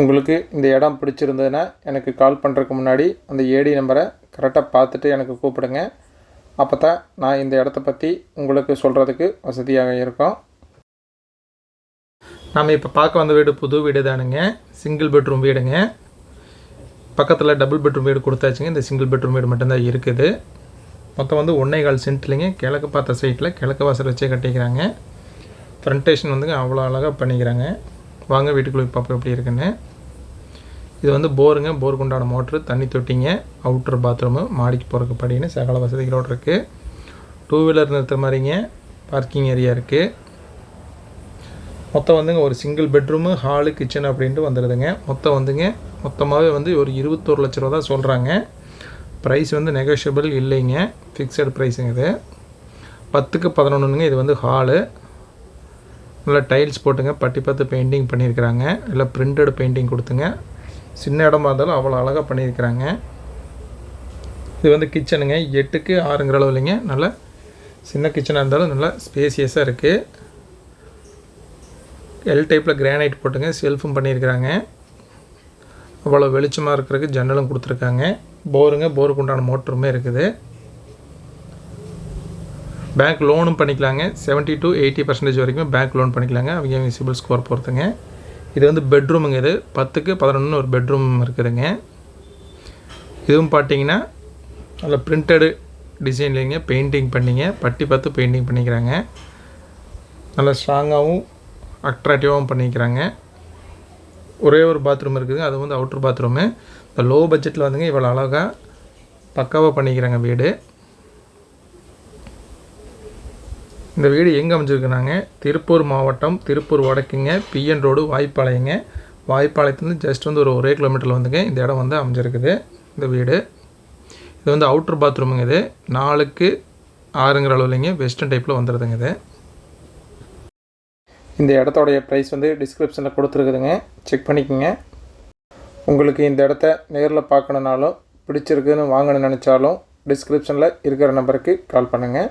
உங்களுக்கு இந்த இடம் பிடிச்சிருந்ததுன்னா எனக்கு கால் பண்ணுறதுக்கு முன்னாடி அந்த ஏடி நம்பரை கரெக்டாக பார்த்துட்டு எனக்கு கூப்பிடுங்க. அப்போ தான் நான் இந்த இடத்த பற்றி உங்களுக்கு சொல்கிறதுக்கு வசதியாக இருக்கும். நாம் இப்போ பார்க்க வந்த வீடு புது வீடு தானுங்க. சிங்கிள் பெட்ரூம் வீடுங்க. பக்கத்தில் டபுள் பெட்ரூம் வீடு கொடுத்தாச்சுங்க. இந்த சிங்கிள் பெட்ரூம் வீடு மட்டும்தான் இருக்குது. மொத்தம் வந்து ஒன்றே கால் சென்ட்லிங்க. கிழக்கு பார்த்த சைட்டில் கிழக்கு வாசல் வச்சே கட்டிக்கிறாங்க. ஃப்ரண்டேஷன் வந்துங்க அவ்வளோ அழகாக பண்ணிக்கிறாங்க. வாங்க வீட்டுக்குள்ளே பார்ப்போம் எப்படி இருக்குன்னு. இது வந்து போருங்க போருக்கு உண்டான மோட்ரு தண்ணி தொட்டிங்க அவுட்ரு பாத்ரூமு மாடிக்கு போகிறக்கு படின்னு சகல வசதிகளோடு இருக்குது டூ வீலர் நிறுத்துற மாதிரிங்க பார்க்கிங் ஏரியா இருக்குது மொத்தம் வந்துங்க ஒரு சிங்கிள் பெட்ரூமு ஹாலு கிச்சன் அப்படின்ட்டு வந்துடுதுங்க மொத்தம் வந்துங்க மொத்தமாகவே வந்து ஒரு இருபத்தோரு லட்ச ரூபா தான் சொல்கிறாங்க ப்ரைஸ் வந்து நெகோஷியபிள் இல்லைங்க. ஃபிக்ஸட் ப்ரைஸுங்க இது. பத்துக்கு பதினொன்றுங்க இது வந்து ஹாலு நல்லா டைல்ஸ் போட்டுங்க. பட்டி பார்த்து பெயிண்டிங் பண்ணியிருக்கிறாங்க. இல்லை பிரிண்டட் பெயிண்டிங் கொடுத்துங்க. சின்ன இடமா இருந்தாலும் அவ்வளோ அழகாக பண்ணியிருக்கிறாங்க. இது வந்து கிச்சனுங்க எட்டுக்கு ஆறுங்கிற அளவு இல்லைங்க. நல்லா சின்ன கிச்சனாக இருந்தாலும் நல்லா ஸ்பேசியஸாக இருக்குது எல் டைப்பில் கிரானைட் போட்டுங்க. செல்ஃபும் பண்ணியிருக்கிறாங்க. அவ்வளோ வெளிச்சமாக இருக்கிறதுக்கு ஜன்னலும் கொடுத்துருக்காங்க. போருங்க போருக்கு உண்டான மோட்டருமே இருக்குது. பேங்க் லோனும் பண்ணிக்கலாங்க. செவன்ட்டி டு எயிட்டி பர்சன்டேஜ் வரைக்கும் பேங்க் லோன் பண்ணிக்கலாங்க. அவங்க அவங்க சிபில் ஸ்கோர் பொறுத்துங்க. இது வந்து பெட்ரூமுங்க இது. பத்துக்கு பதினொன்று ஒரு பெட்ரூம் இருக்குதுங்க. இதுவும் பார்த்தீங்கன்னா நல்ல பிரிண்டடு டிசைன்லேங்க பெயிண்டிங் பண்ணிங்க. பட்டி பார்த்து பெயிண்டிங் பண்ணிக்கிறாங்க. நல்ல ஸ்ட்ராங்காகவும் அட்ராக்டிவாகவும் பண்ணிக்கிறாங்க. ஒரே ஒரு பாத்ரூம் இருக்குதுங்க. அது வந்து அவுட்ரு பாத்ரூமு இந்த லோ பட்ஜெட்டில் வந்துங்க இவ்வளோ அழகாக பக்காவாக பண்ணிக்கிறாங்க வீடு. இந்த வீடு எங்கே அமைஞ்சிருக்குனாங்க? திருப்பூர் மாவட்டம் திருப்பூர் வடக்குங்க பிஎன் ரோடு வாய்ப்பாளையங்க. வாய்ப்பாளையத்துலேருந்து ஜஸ்ட் வந்து ஒரு ஒரே கிலோமீட்டரில் வந்துங்க. இந்த இடம் வந்து அமைஞ்சிருக்குது இந்த வீடு. இது வந்து அவுட்ரு பாத்ரூமுங்க இது. நாலுக்கு ஆறுங்கிற அளவுலைங்க வெஸ்டர்ன் டைப்பில் வந்துடுதுங்க இது. இந்த இடத்தோடைய ப்ரைஸ் வந்து டிஸ்கிரிப்ஷனில் கொடுத்துருக்குதுங்க. செக் பண்ணிக்கோங்க. உங்களுக்கு இந்த இடத்த நேரில் பார்க்கணுனாலும் பிடிச்சிருக்குன்னு வாங்கணும்னு நினச்சாலும் டிஸ்கிரிப்ஷனில் இருக்கிற நம்பருக்கு கால் பண்ணுங்கள்